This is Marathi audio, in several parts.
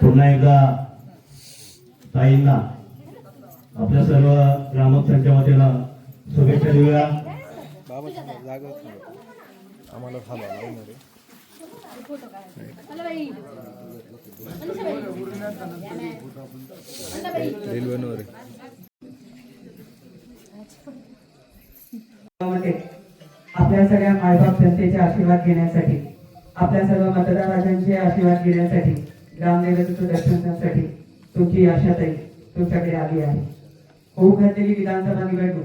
पुन्हा एकदा ताईंना आपल्या सर्व ग्रामस्थांच्या वतीनं शुभेच्छा देऊया. आम्हाला. रेल्वेवर आपल्या सगळ्या मायबाप जनतेचे आशीर्वाद घेण्यासाठी आपल्या सर्व मतदारांचे आशीर्वाद घेण्यासाठी ग्रामदेवतेचं दर्शन करण्यासाठी तुमची आशाताई तुमच्याकडे आली आहे. होऊ घातलेली विधानसभा निवडणूक.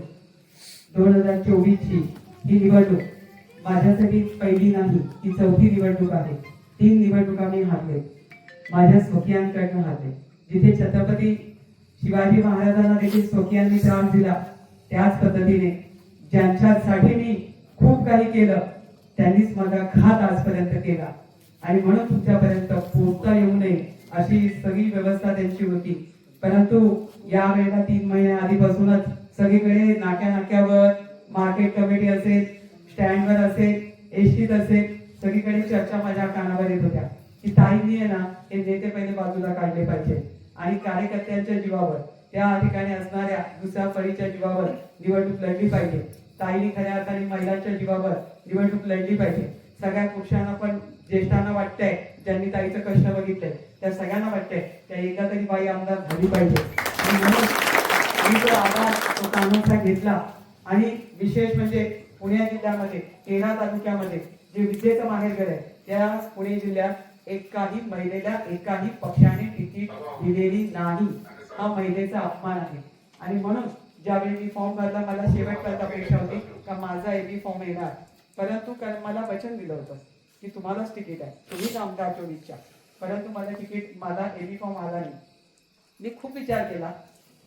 दोन हजार चोवीस ची ही निवडणूक माझ्यासाठी पहिली नाही ही चौथी निवडणूक आहे. तीन निवडणुका मी हारले. माझ्या स्वकीयांकडनं हारले. जिथे छत्रपती शिवाजी महाराजांना देखील स्वकीयांनी त्रास दिला त्याच पद्धतीने ज्यांच्यासाठी मी खूप काही केलं. त्यांनीच माझा घात आजपर्यंत केला. आणि म्हणून तुमच्यापर्यंत पोहोचता येऊ नये अशी सगळी व्यवस्था त्यांची होती. परंतु या वेळेला तीन महिन्या आधीपासूनच सगळीकडे नाक्या नाक्यावर मार्केट कमिटी असेल स्टँडवर असेल एसटीत असेल सगळीकडे चर्चा माझ्या कानावर येत होत्या. की ताईंनी आहे ना हे नेते पहिले बाजूला काढले पाहिजे. आणि कार्यकर्त्यांच्या जीवावर त्या ठिकाणी असणाऱ्या दुसऱ्या फळीच्या जीवावर निवडणूक लढली पाहिजे. ताईने खऱ्या अर्थाने महिलांच्या जीवावर निवडणूक लढली पाहिजे. सगळ्या पुरुषांना पण ज्येष्ठांना वाटतंय ज्यांनी ताईचं कष्ट बघितलंय त्या सगळ्यांना वाटतंय त्या एकदा तरी बाई आमदार झाली पाहिजे. म्हणून मी जो आधार तो कामाचा घेतला. आणि विशेष म्हणजे पुणे जिल्ह्यामध्ये तेरा तालुक्यामध्ये जे विद्येचं माहेरघर आहे त्या पुणे जिल्ह्यात एकाही महिलेला एकाही पक्षाने तिकीट दिलेली नाही. हा महिलेचा अपमान आहे. आणि म्हणून ज्यावेळी मी फॉर्म भरला मला शेवटपर्यंत अपेक्षा होती का माझा एबी फॉर्म येणार. परंतु कारण मला वचन दिलं होतं की तुम्हालाच तिकीट आहे. तुम्हीच आमदार चोवीसच्या परंतु मला तिकीट मला एबी फॉर्म आला नाही. मी खूप विचार केला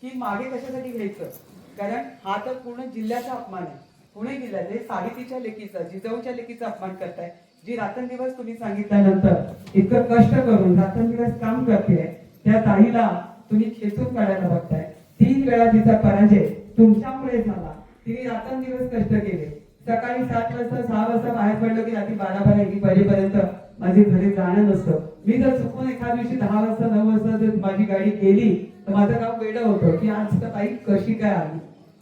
की मागे कशासाठी घ्यायचं? कारण हा तर पूर्ण जिल्ह्याचा अपमान आहे. पुणे हे साहित्यच्या लेकीचा जिजाऊच्या लेकीचा अपमान करताय. जी रात्रंदिवस तुम्ही सांगितल्यानंतर इतकं कष्ट करून रात्रंदिवस काम करते त्या ताईला तुम्ही खेचून काढायला बघताय. तीन वेळा तिचा पराजय तुमच्यामुळे झाला. तिने रात्रंदिवस कष्ट केले. सकाळी सात वाजता सहा वाजता बाहेर पडलो की रात्री बारा बारा एक वाजेपर्यंत माझी घरी जाणं नसतं. मी जर चुकून एखाद्या दिवशी दहा वाजता नऊ वाजता जर माझी गाडी गेली तर माझं गाव वेडं होतं की आज तर बाईक कशी काय आली?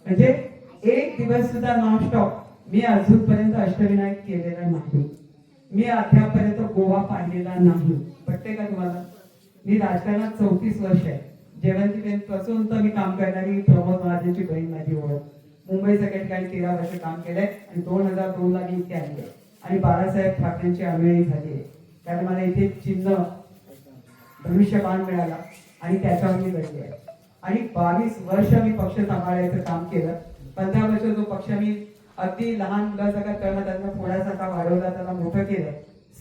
म्हणजे एक दिवस सुद्धा नॉनस्टॉप मी अजूनपर्यंत अष्टविनायक केलेला नाही. मी अद्यापर्यंत गोवा पाहिलेला नाही. पटते का तुम्हाला? मी राजकारणात चौतीस वर्ष आहे. जेवणची पासून तर मी काम करणारी प्रमोद महाजनची बहीण माझी ओळख. मुंबई सेकंड काही तेरा वर्ष काम केलंय आणि दोन हजार दोन ला मी इथे आली. आणि बाळासाहेब ठाकरेंची अनुयायी झाली. आहे कारण मला इथे चिन्ह भविष्यबाण मिळाला आणि त्याच्यावर मी लढली आहे. आणि बावीस वर्ष मी पक्ष सांभाळायचं काम केलं. पंधरा वर्ष जो पक्ष मी अगदी लहान मुलासारखा करणं त्यांना थोड्यासारखा वाढवला त्याला मोठं केलं.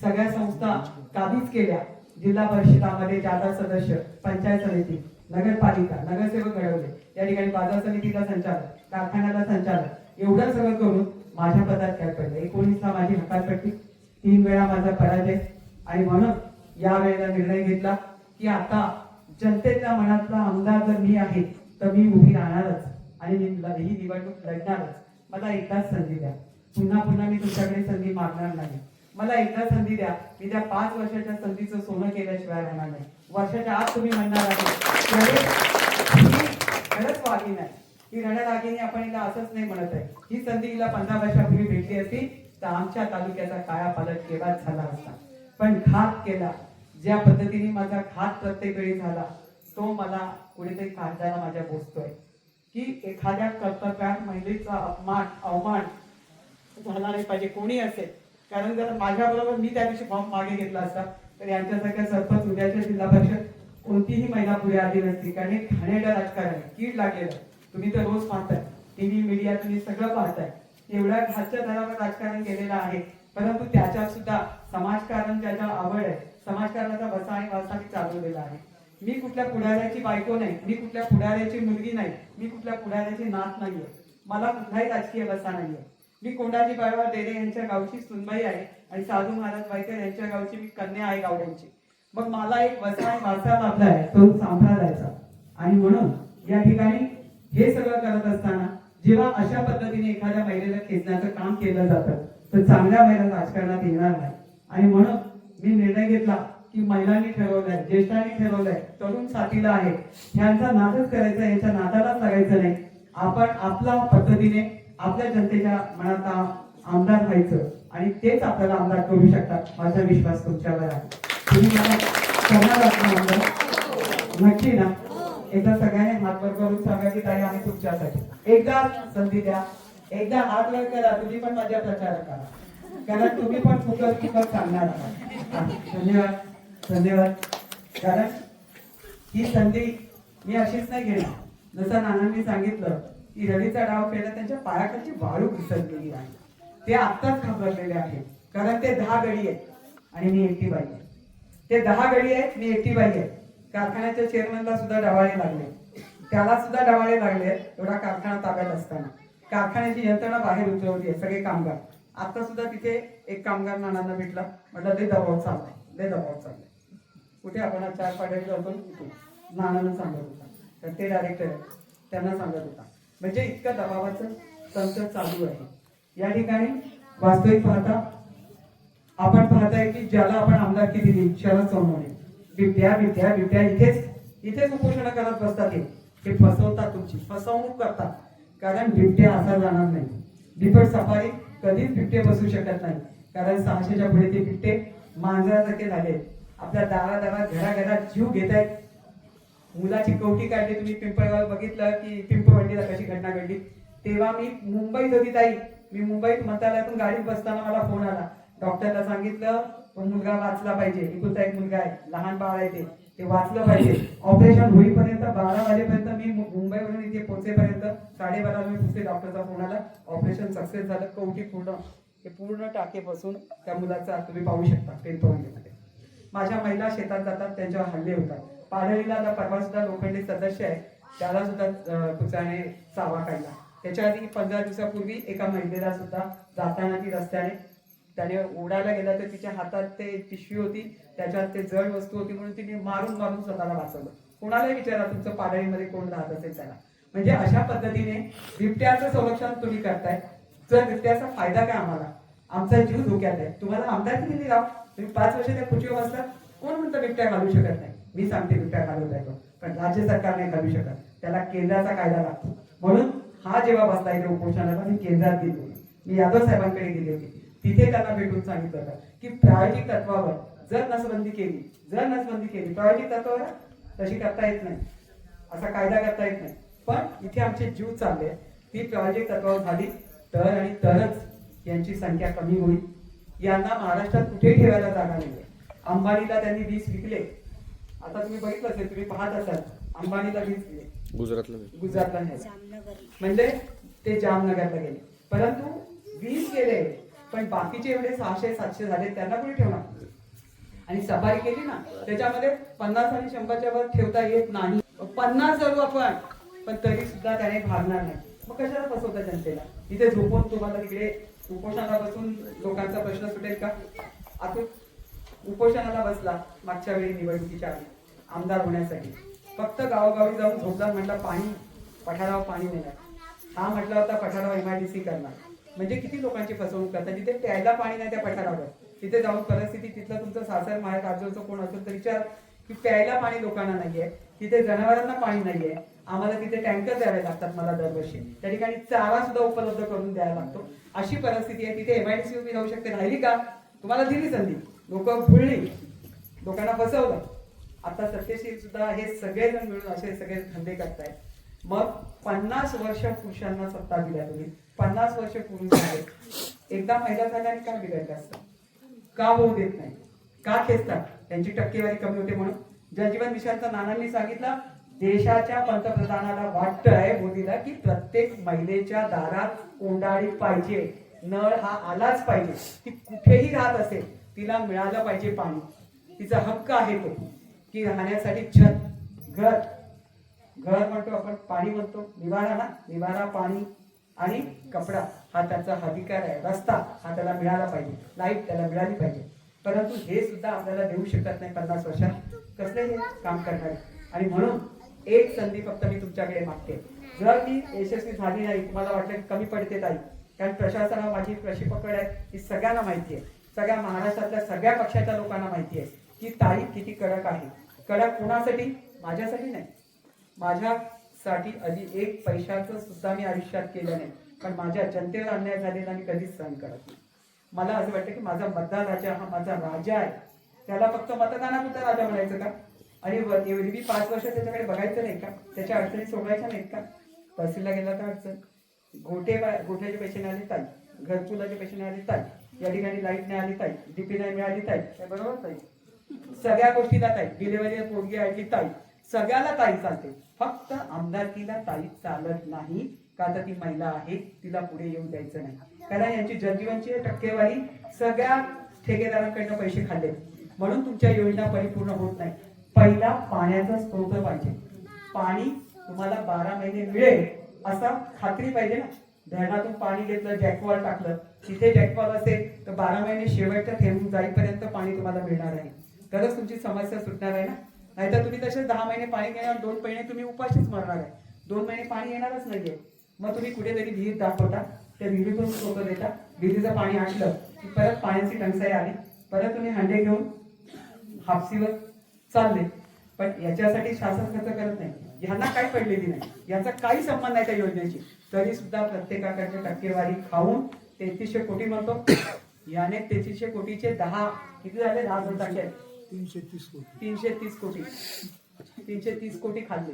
सगळ्या संस्था काबीज केल्या. जिल्हा परिषदामध्ये जादा सदस्य पंचायत समिती. नगरपालिका नगरसेवक घडवले. या ठिकाणी बाजार समितीचा संचालक कारखान्याला संचालक एवढं सगळं करून माझ्या पदात काय पडलं? एकोणीसला माझी हकालपट्टी तीन वेळा माझा पराजय. आणि म्हणून या वेळेला निर्णय घेतला की आता जनतेच्या मनातला आमदार जर मी आहे तर मी उभी राहणारच. आणि मी ही निवडणूक लढणारच. मला एकदाच संधी द्या. पुन्हा पुन्हा मी तुमच्याकडे संधी मागणार नाही. मला एकदा संधी द्या. मी त्या पाच वर्षाच्या संधीचं सोनं केल्याशिवाय राहणार नाही. वर्षाच्या आत तुम्ही म्हणणार आहे खरंच वाघीण आहे ही रणरागिणी आपण हिला असंच नाही म्हणत आहे. ही संधी हिला पंधरा वर्षापूर्वी भेटली असती तर आमच्या तालुक्याचा काया पालट केव्हाच झाला असता. पण घात केला. ज्या पद्धतीने माझा घात प्रत्येक वेळी झाला तो मला कुठेतरी काढताना माझ्या बोचतोय की एखाद्या कर्तव्यात महिलेचा अपमान अवमान झाला नाही पाहिजे कोणी असेल. कारण जर माझ्याबरोबर मी त्या दिवशी फॉर्म मागे घेतला असता तर यांच्यासारख्या सरपंच उद्याच्या जिल्हा परिषद कोणतीही महिला पुढे आली नसती. कारण ठाण्याला राजकारण कीड लागलेलं. तुम्ही तर रोज पाहताय. टीव्ही मीडिया तुम्ही सगळं पाहताय. एवढ्या घातच्या दरावर राजकारण केलेलं आहे. परंतु त्याच्यात सुद्धा समाजकारण ज्याच्या आवड आहे समाजकारणाचा बसा आणि वासा मी चालवलेला आहे. मी कुठल्या पुढाऱ्याची बायको नाही मी कुठल्या पुढाऱ्याची मुलगी नाही मी कुठल्या पुढाऱ्याची नात नाहीये. मला कुठलाही राजकीय बसा नाहीये. मी कोंडाजी बाळवा डेरे यांच्या गावची सुनबाई आहे आणि साधू महाराज बाईकर यांच्या गावची मी कन्या आहे गावड्यांची. मग मला एक वसा वारसा लाभला आहे तो सांभाळायचा आणि म्हणून या ठिकाणी हे सगळं करत असताना जेव्हा अशा पद्धतीने एखाद्या महिलेला खेचण्याचं काम केलं जातं तर चांगल्या महिला राजकारणात येणार नाही. आणि म्हणून मी निर्णय घेतला की महिलांनी ठरवलंय ज्येष्ठांनी ठरवलंय तरुण साथीला आहे ह्यांचा नादच करायचा यांच्या नादालाच लागायचं नाही. आपण आपल्या पद्धतीने आपल्या जनतेच्या मनात आमदार व्हायचं आणि तेच आपल्याला आमदार करू शकतात माझा विश्वास तुमच्यावर आहे. तुम्ही मला करणार आहात नक्की ना एकदा सगळ्यांनी हातवर करून सांगा की ताई आम्ही तुमच्यासाठी एकदा संधी द्या एकदा हात वर करा तुम्ही पण माझ्या प्रचार करा कारण तुम्ही पण फुकट फुकट सांगणार आहात. धन्यवाद. धन्यवाद कारण ही संधी मी अशीच नाही घेणार. जसं नानांनी सांगितलं की रवीचा डाव केला त्यांच्या पायाखालची वाळू घुसरलेली आहे. ते आत्ताच घाबरलेले आहे कारण ते दहा गडी आहेत. आणि मी एकटी बाई. आहे हे दहा गडी आहेत मी एकटी बाई आहे. कारखान्याच्या चेअरमनला सुद्धा डवाळे लागले. त्याला सुद्धा डवाळे लागले एवढा कारखाना ताब्यात असताना. कारखान्याची यंत्रणा बाहेर उतरवली आहे सगळे कामगार. आता सुद्धा तिथे एक कामगार नानांना भेटला. म्हटलं दे दबाव चाललाय दे दबाव चाललाय. कुठे आपण चार पाड्यावर जातो इथून नानानं सांगत होता. तर ते डायरेक्टर त्यांना सांगत होता. म्हणजे इतकं दबावाचं तंत्र चालू आहे. या ठिकाणी वास्तविक पाहता आपण पाहताय की ज्याला आपण आमदारकी दिली शरद सोनवणे बिबट्या बिबट्या बिबट्या इथेच इथेच उपोषण करत बसतात ते. फसवतात तुमची. फसवणूक करतात. कारण बिबट्या असा जाणार नाही. बिबट सफारी कधीच बिबटे बसू शकत नाही. कारण सहाशेच्या पुढे ते बिबटे मांजरासारखे झाले. आपल्या दारा दारात घराघरात जीव घेत आहेत मुलाची कवटी काढली तुम्ही पिंपळगाव बघितलं की पिंपळवंडीला कशी घटना घडली? तेव्हा मी मुंबईत होती ताई मी मुंबईत मंत्रालयातून गाडीत बसताना मला फोन आला. डॉक्टरला सांगितलं तो मुलगा वाचला पाहिजे. एकुलता एक मुलगा आहे लहान बाळ आहे ते. ते वाचलं पाहिजे. ऑपरेशन होईपर्यंत बारा वाजेपर्यंत मी मुंबईवरून इथे पोहोचेपर्यंत साडेबारा वाजे दुसरे डॉक्टरचा फोन आला. ऑपरेशन सक्सेस झालं. कवटी पूर्ण हे पूर्ण टाके बसून त्या मुलाचा तुम्ही पाहू शकता पेनपवंडीमध्ये माझ्या महिला शेतात जातात त्यांच्यावर हल्ले होतात. पाडळीला आता परवा सुद्धा लोखंडी सदस्य आहे. त्याला सुद्धा कुचाने चावा काढला. त्याच्या आधी पंधरा दिवसापूर्वी एका महिलेला सुद्धा जाताना ती रस्त्याने त्याने उडायला गेला तर तिच्या हातात ते पिशवी होती त्याच्यात ते जड वस्तू होती म्हणून तिने मारून मारून स्वतःला वाचवलं. कोणालाही विचारा तुमचं पाडळीमध्ये कोण राहत असेल त्याला. म्हणजे अशा पद्धतीने बिबट्याचं संरक्षण तुम्ही करताय. तर बिबट्याचा फायदा काय आम्हाला? आमचा जीव धोक्यात आहे. तुम्हाला आमदार दिली? राव तुम्ही पाच वर्ष त्या खुर्चीवर बसला. कोण म्हणतं बिबट्या घालू शकत नाही? मी सांगते बिबट्या घालवता येतो पण राज्य सरकार नाही घालू शकत. त्याला केंद्राचा कायदा लागतो. म्हणून हा जेव्हा बसला इथे उपोषणाला मी केंद्रात दिली मी यादव साहेबांकडे गेली होती. तिथे त्यांना भेटून सांगितलं होतं की प्रायोगिक तत्वावर जर नसबंदी केली जर नसबंदी केली प्रायोगिक तत्वावर तशी करता येत नाही. असा कायदा करता येत नाही. पण इथे आमचे जीव चालले. ती प्रायोगिक तत्वावर झाली. तर आणि तरच यांची संख्या कमी होईल. यांना महाराष्ट्रात कुठे ठेवायला जागा नाहीये. अंबानीला त्यांनी वीस विकले. आता तुम्ही बघितलं असेल तुम्ही पाहत असाल. अंबानीला वीस दिले. गुजरातला गुजरातला नाही. म्हणजे ते जामनगरला गेले. परंतु वीस गेले. पण बाकीचे एवढे सहाशे सातशे झाले त्यांना कुठे ठेवणार? आणि सफाई केली ना त्याच्यामध्ये पन्नास आणि शंभरच्या वर ठेवता येत नाही. पन्नास जरू आपण पण तरी सुद्धा त्याने भागणार नाही. मग कशाला फसवता जनतेला? इथे झोपून तुम्हाला तिकडे उपोषणाला बसून लोकांचा प्रश्न सुटेल का? आता उपोषणाला बसला मागच्या वेळी निवडणुकीच्या आधी आमदार होण्यासाठी. फक्त गावोगावी जाऊन झोपला म्हटलं पाणी पठारावर पाणी नेणार. हा म्हटला होता पठारावर एमआयडीसी करणार. म्हणजे किती लोकांची फसवणूक करतात? जिथे प्यायला पाणी नाही त्या पठारावर. तिथे जाऊन परिस्थिती तिथलं तुमचं सासर माहेर आजोचं कोण असेल तर विचार की प्यायला पाणी लोकांना नाहीये तिथे जनावरांना पाणी नाहीये. आम्हाला तिथे टँकर द्यावे लागतात मला दरवर्षी. त्या ठिकाणी चारा सुद्धा उपलब्ध करून द्यावा लागतो. अशी परिस्थिती आहे. तिथे एमआयडीसी उभी राहू शकते. राहिली का? तुम्हाला दिली संधी. लोक भुळली. लोकांना फसवलं. आता सत्यशील सुद्धा हे सगळेजण मिळून असे सगळे धंदे करतायत. मग पन्नास वर्ष पुरुषांना सत्ता दिल्या तुम्ही. पन्नास वर्ष पूर्ण आहेत एकदा महिला झाल्याने काय बिघडलं असतं? का होऊ देत नाही? का खेचतात? त्यांची टक्केवारी कमी होते म्हणून जलजीवन मिशनचा नानांनी सांगितलं देशाच्या पंतप्रधानाला वाटतंय मोदीला की प्रत्येक महिलेच्या दारात कोंडाळी पाहिजे. नळ हा आलाच पाहिजे. ती कुठेही राहत असेल तिला मिळालं पाहिजे पाणी. तिचा हक्क आहे तो की राहण्यासाठी छत घर. घर म्हणतो आपण पाणी म्हणतो. निवारा ना? निवारा पाणी. आणि कपडा हा त्याचा अधिकार आहे. रस्ता हा त्याला मिळाला पाहिजे. लाइट त्याला मिळाली पाहिजे. परंतु हे सुद्धा आपल्याला देऊ शकत नाही पन्नास वर्षात. कसले हे काम करणारे? आणि म्हणून एक संधी फक्त मी तुमच्याकडे मागते. जर मी यशस्वी झाली नाही तुम्हाला वाटलं की कमी पडते ताई. कारण प्रशासनाला माझी कशी पकड आहे. ही सगळ्यांना माहिती आहे. सगळ्या महाराष्ट्रातल्या सगळ्या पक्षाच्या लोकांना माहिती आहे. की ताई किती कडक आहे? कडक कोणासाठी? माझ्यासाठी नाही. माझ्या माझ्यासाठी आधी एक पैशाचं सुद्धा मी आयुष्यात केलं नाही. पण माझ्या जनतेवर अन्याय झालेला मी कधीच सहन करत नाही. मला असं वाटतं की माझा मतदार राजा हा माझा राजा आहे. त्याला फक्त मतदानापुरता राजा म्हणायचं का? आणि एरवी पाच वर्ष त्याच्याकडे बघायचं नाही का? त्याच्या अडचणी सोडवायच्या नाहीत का? तहसीलला गेला तर अडचण. गोटे गोठ्याचे पैसे नाही आले ताई घरकुलाचे पैसे नाही आले ताई या ठिकाणी लाइट नाही आली ताई डीपी नाही मिळाली ताई बरोबर ताई. सगळ्या गोष्टीला ताई डिलिव्हरी पोरगी की ताई सगळ्याला ताई चालते. फक्त आमदारकीला ताई चालत नाही. का तर ती महिला आहे तिला पुढे येऊ द्यायचं नाही. कारण यांची जनजीवनची टक्केवारी सगळ्या ठेकेदारांकडनं पैसे खाल्ले. म्हणून तुमच्या योजना परिपूर्ण होत नाही. पहिला पाण्याचा स्रोत पाहिजे. पाणी तुम्हाला बारा महिने मिळेल असा खात्री पाहिजे ना. धरणातून पाणी घेतलं जॅकवॉल टाकलं. तिथे जॅकवॉल असेल तर बारा महिने शेवटच्या थेंबून जाईपर्यंत पाणी तुम्हाला मिळणार आहे. तरच तुमची समस्या सुटणार आहे ना. नाहीतर तुम्ही तसेच दहा महिने पाणी घेणार दोन महिने तुम्ही उपाशीच मरणार आहे. दोन महिने पाणी येणारच नाहीये. मग तुम्ही कुठेतरी विहीर दाखवता त्या विहिरीतून सोबत देता विहिरीचं पाणी आणलं की परत पाण्याची टंचाई आली परत तुम्ही हंडे घेऊन हापसीवर चालले. पण याच्यासाठी शासन खर्च करत नाही. यांना काही पडलेली नाही. याचा काही संबंध नाही त्या योजनेची तरी सुद्धा प्रत्येकाकडे टक्केवारी खाऊन तेहतीसशे कोटी म्हणतो. याने तेहतीसशे कोटीचे दहा किती झाले? दहा दोन आहेत तीनशे तीस कोटी. तीनशे तीस कोटी. तीनशे तीस कोटी खाल्ले.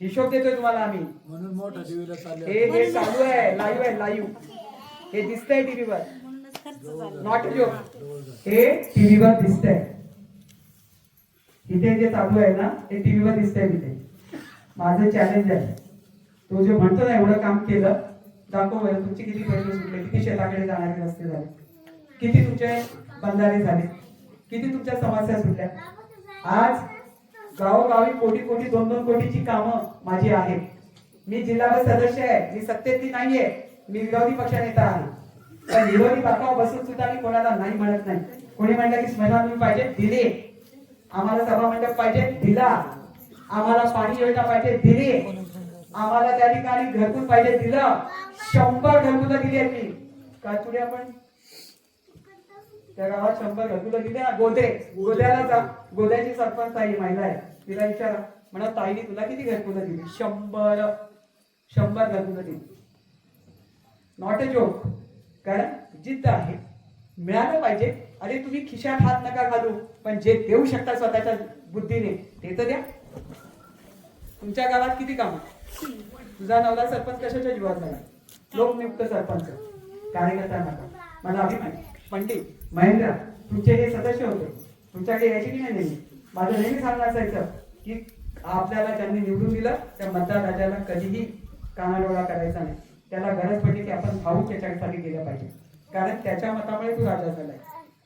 हिशोब देतोय तुम्हाला आम्ही. म्हणून मोठा टीव्हीला चालले हे हे चालू आहे लाईव्ह आहे लाईव्ह हे दिसतंय टीव्हीवर. नॉट जोक हे टीव्हीवर दिसतंय. इथे जे चालू आहे ना ते टीव्हीवर दिसतंय तिथे. माझं चॅलेंज आहे. तो जो म्हणतो ना एवढं काम केलं दाखव बरं तुमचे किती पैसे सुटले? किती शेताकडे जाणारे रस्ते झाले? किती तुमचे बंधारे झाले? किती तुमच्या समस्या सुटल्या? आज गावोगावी कोटी कोटी दोन दोन कोटीची कामं माझी आहेत. मी जिल्हा सदस्य आहे. मी सत्तेतली नाहीये. मी विरोधी पक्ष नेता आहे. पण विरोधी पक्षावर बसून सुद्धा मी कोणाला नाही म्हणत नाही. कोणी म्हणलं की स्मशानभूमी पाहिजे? दिली. आम्हाला सभा मंडप पाहिजे? दिला. आम्हाला पाणी योजना पाहिजे? दिली. आम्हाला त्या ठिकाणी घरकुल पाहिजे? दिलं. शंभर घरकुलं दिली आहेत मी. काय पुढे आपण? त्या गावात शंभर तुला दिले ना गोदे. गोद्याला जा. गोद्याची सरपंच ताई महिला आहे. तिला विचारा. म्हणा ताईने तुला किती घरकुलं दिली? शंभर. शंभर घरकुलं दिली. नॉट अ जोक कारण जिद्द आहे. मिळालं पाहिजे. अरे तुम्ही खिशात हात नका घालू. पण जे देऊ शकता स्वतःच्या बुद्धीने ते तर द्या. तुमच्या गावात किती काम तुझा नवरा सरपंच कशाच्या जीवात झाला? लोकनियुक्त सरपंच. कार्यकर्ता नका. मला अभिमान पंडित महेंद्र तुमचे हे सदस्य होते. तुमच्याकडे यायची की नाही नेहमी माझं नेहमी सांगणं असायचं की आपल्याला त्यांनी निवडून दिलं त्या मतदारराजाला कधीही कानाडोळा करायचा नाही. त्याला गरज पडली की आपण भाऊ त्याच्यासाठी गेलं पाहिजे. कारण त्याच्या मतामुळे तू राजा झालाय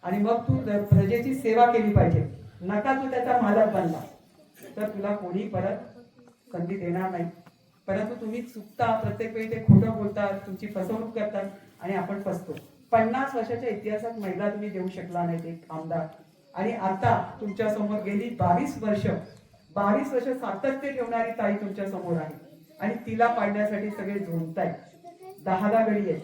आणि मग तू प्रजेची सेवा केली पाहिजे. नका तू त्याचा मालक बनला. तर तुला कोणी परत संधी देणार नाही. परंतु तुम्ही चुकता प्रत्येक वेळी ते खोटं बोलतात तुमची फसवणूक करतात आणि आपण फसतो. पन्नास वर्षाच्या इतिहासात महिला तुम्ही देऊ शकला नाही एक आमदार. आणि आता तुमच्यासमोर गेली बावीस वर्ष. बावीस वर्ष सातत्य ठेवणारी ताई तुमच्यासमोर आहे. आणि तिला पाडण्यासाठी सगळे झोंबतायत. दहा वेळी आहे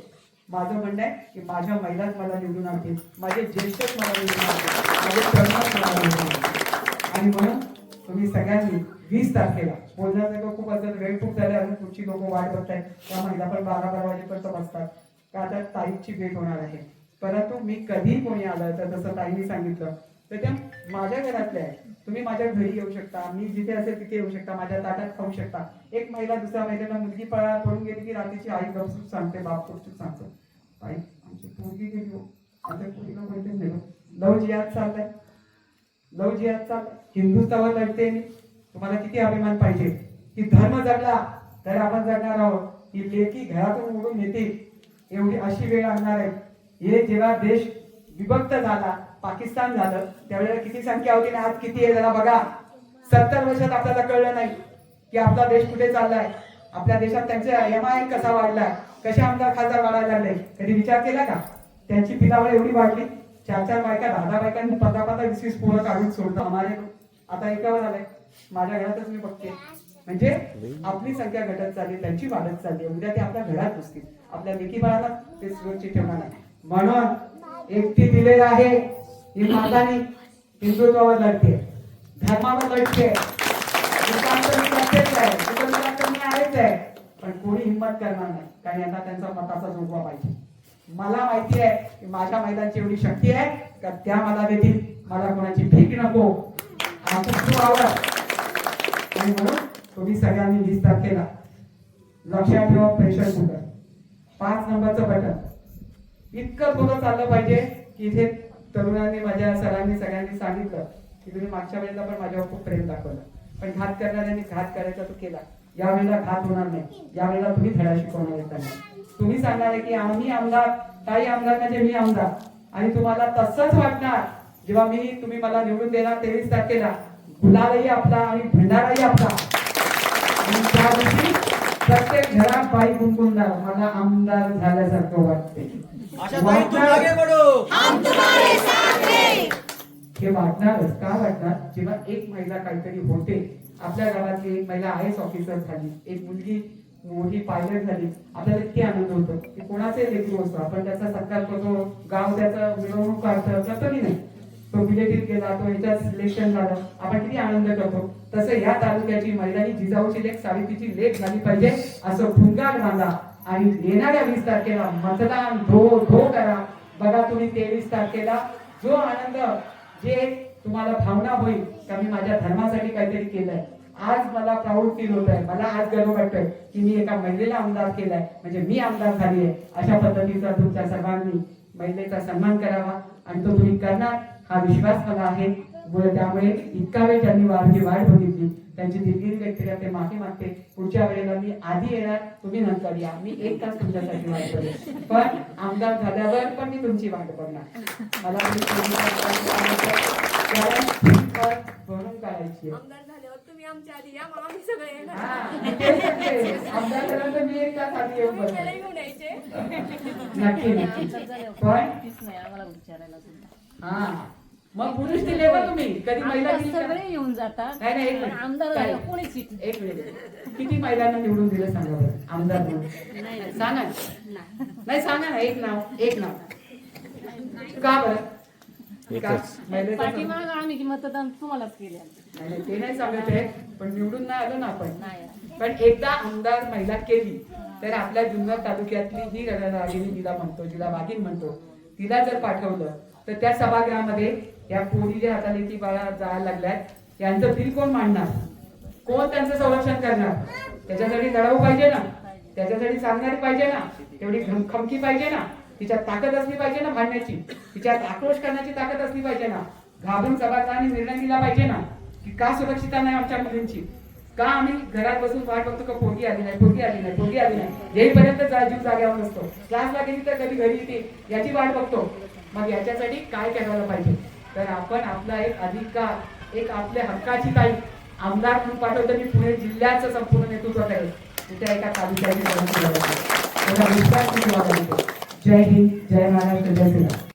माझं म्हणणं आहे की माझ्या महिलाच मला निवडून आणतील. माझे ज्येष्ठच मला निवडून आणतील. माझे तरुणच मला निवडून आणतील. आणि म्हणून तुम्ही सगळ्यांनी वीस तारखेला बोलण्यासारखं खूप असं वेळ खूप झाले अजून पुढची लोक वाट बघतायत. त्या महिला पण बारा बारा वाजेपर्यंत बसतात. का आता ताईची भेट होणार आहे. परंतु मी कधी कोणी आलं तर जसं ताईंनी सांगितलं तर त्या माझ्या घरातल्या आहे तुम्ही माझ्या घरी येऊ शकता मी जिथे असेल तिथे येऊ शकता माझ्या ताटात खाऊ शकता. एक महिला दुसऱ्या महिलेला मुलगी पळा पडून गेली की रात्रीची आई गपचूप सांगते बाप गपचूप सांगतो. ताई आमची पोरगी गेली हो. आमच्या पोरीला माहितीच नाही लव जिहाद चाललाय लव जिहाद चाललाय हिंदुत्वावर लढते मी. तुम्हाला किती अभिमान पाहिजे? की धर्म जगला तर आपण जगणार आहोत. की लेखी घरातून उडून येतील. एवढी अशी वेळ आणणार आहे. हे जेव्हा देश विभक्त झाला पाकिस्तान झालं त्यावेळेला किती संख्या होती ना आज किती आहे जरा बघा. सत्तर वर्षात आपल्याला कळलं नाही की आपला देश कुठे चाललाय. आपल्या देशात त्यांचा एम आय कसा वाढलाय? कसे आमदार खासदार वाढायला लागले? कधी विचार केला का? त्यांची पिलावळ एवढी वाढली. चार चार बायका दहा दहा बायकांनी पंधरा पंधरा वीस वीस पोरं काढून सोडलं. आम्हाला आता एकावर आलंय. माझ्या घरातच मी बघते. म्हणजे आपली संख्या घटत चालली त्यांची वाढत चालली उद्या ते आपल्या घरात बसतील. आपल्या लेखी बाळाला ते सुरक्षित ठेवणार नाही. म्हणून एकटी दिलेलं आहे ही मातानी हिंदुत्वावर लढते. धर्मावर लढते. आहे. आहेच आहे. पण कोणी हिंमत करणार नाही. कारण यांना त्यांचा मताचा जोडवा पाहिजे. मला माहिती आहे की माझ्या मैदानची एवढी शक्ती आहे का त्या मला देतील मला कोणाची भीक नको. आणि म्हणून तुम्ही सगळ्यांनी वीस तारखेला लक्षात ठेवा प्रेशर कुकर पाच नंबरचं बटन इतकं पुढं चाललं पाहिजे की इथे तरुणांनी माझ्या सरांनी सगळ्यांनी सांगितलं. की तुम्ही मागच्या वेळेला पण माझ्यावर खूप प्रेम दाखवलं. पण घात करणाऱ्यांनी घात करायचा तो केला. यावेळेला घात होणार नाही. यावेळेला तुम्ही धडा शिकवणार त्यांना. तुम्ही सांगणार आहे की आम्ही आमदार ताई आमदार म्हणजे मी आमदार. आणि तुम्हाला तसंच वाटणार. जेव्हा मी तुम्ही मला निवडून देणार तेवीस तारखेला. गुलालही आपला आणि भंडाराही आपला. त्या दिवशी प्रत्येक घरात बाई गुणगुणणार मला आमदार झाल्यासारखं वाटते हे. वाटणारच. का वाटणार? जेव्हा एक महिला काहीतरी होते आपल्या गावातली एक महिला आय एस ऑफिसर झाली. एक मुलगी मोठी पायलट झाली. आपल्याला इतके आनंद होतो. की कोणाचे लेकरू असतो? आपण त्याचा सत्कार करतो गाव त्याचा मिरवणूक काढतो करतो की नाही? तो बिलेटीत गेला तो ह्याच्यात सिलेक्शन झालं. आपण किती आनंद करतो. तसं या तालुक्याची महिलांनी जिजाऊची लेख सावित्रीची लेख झाली पाहिजे. असं भुंगार बांधा आणि येणाऱ्या वीस तारखेला मतदान धो धो करा. बघा तुम्ही तेवीस तारखेला. जो आनंद जे तुम्हाला भावना होईल का मी माझ्या धर्मासाठी काहीतरी केलंय. आज मला प्राऊड फील होत आहे मला आज गर्व वाटतोय की मी एका महिलेला आमदार केलाय. म्हणजे मी आमदार झाली आहे अशा पद्धतीचा तुमच्या सर्वांनी महिलेचा सन्मान करावा. आणि तो तुम्ही करणार. हा विश्वास मला आहे. व त्यामुळे इतका वेळ ज्यांनी वाढची वाट बघितली. त्यांची दिलगिरी व्यक्त करते माफी मागते. पुढच्या वेळेला मी आधी येणार. तुम्ही नंतर या. मी एक तास तुमच्यासाठी वाट बघेन. पण आमदार झाल्यावर पण मी तुमची वाट बघणार. मला तुम्ही भरून काढायची आहे. आमदार झाल्यावर तुम्ही आमच्या आधी या. मग आम्ही सगळे येणार. मी तेच म्हणते. आमदार झाल्यानंतर मी एक तास आधी येऊन तुम्ही बसणार. त्याला घेऊन यायचे नक्की. नक्की पण आम्हाला विचारायला सुद्धा. हा. मग पुरुष दिले बा तुम्ही. कधी महिला आमदार दिली का? सगळे येऊन जातात. नाही नाही एक पण मिनिट. आमदार काय? कोणीच येत नाही. एक मिनिट. किती महिलांना निवडून दिलं सांगा बरं? आमदार म्हणून. सांगा. ना. नाही सांगा ना. एक नाव एक नाव. का बरं? का? महिलेचं सांग- पाठीमागं आम्ही की मतदान तुम्हालाच केले नाही नाही, ते नाही सांगत आहे. पण निवडून नाही आलो ना आपण. पण एकदा आमदार महिला केली तर आपल्या जुन्नर तालुक्यातली ही रणरागिणी जिला म्हणतो जिला वाघीण म्हणतो तिला जर पाठवलं तर त्या सभागृहामध्ये या पोरी ज्या हाताले ती बाळा जायला लागल्यात यांचं बिल कोण मांडणार? कोण त्यांचं संरक्षण करणार? त्याच्यासाठी लढाऊ पाहिजे ना. त्याच्यासाठी सांगणारी पाहिजे ना. तेवढी खमखमकी पाहिजे ना. तिच्यात ताकद असली पाहिजे ना भांडण्याची तिच्यात आक्रोश करण्याची ताकद असली पाहिजे ना. घाबरून आणि निर्णय दिला पाहिजे ना. की का सुरक्षितता नाही आमच्या मुलींची? का आम्ही घरात बसून वाट बघतो का पोटी आली नाही पोटी आली नाही पोटी आली नाही? येईपर्यंत जा जीव जाग्यावर नसतो क्लासला गेली तर कधी घरी येते? याची वाट बघतो. मग याच्यासाठी काय करायला पाहिजे? तर आपण आपला एक अधिकार एक आपल्या हक्काची ताई आमदार म्हणून पाठवतो मी पुणे जिल्ह्याचं संपूर्ण नेतृत्व करेल. तिथे एका तालुक्याची विश्वास जय हिंद जय महाराष्ट्र जय श्रीराम.